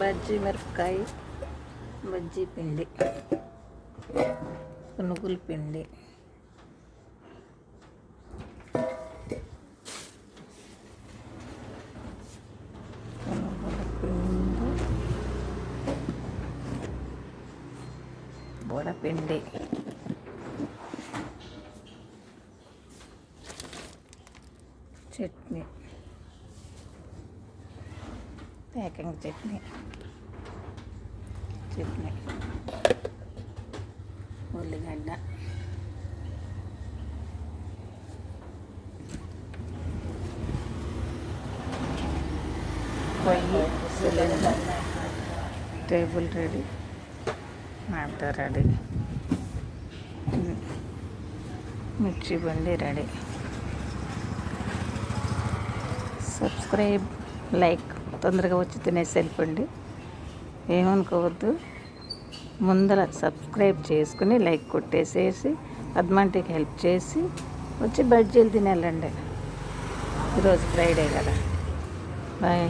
బజ్జీ మిరపకాయ బజ్జీ పిండి పునుగుల పిండి. పిండి. వడపిండి చట్నీ. ప్యాకింగ్ చట్నీ. చట్నీ. ఉల్లిగడ్డ. పొయ్యి సిలిండర్ టేబుల్ రెడీ. మాట రెడీ. మిర్చి బండి రెడీ. సబ్స్క్రైబ్ లైక్ తొందరగా వచ్చి తినేసి వెళ్ళిపోండి. ఏమనుకోవద్దు. ముందర సబ్స్క్రైబ్ చేసుకుని లైక్ కొట్టేసేసి పద్మాంటికి హెల్ప్ చేసి వచ్చి బజ్జీలు తినేళ్ళండి. ఈరోజు ఫ్రైడే కదా. బాయ్.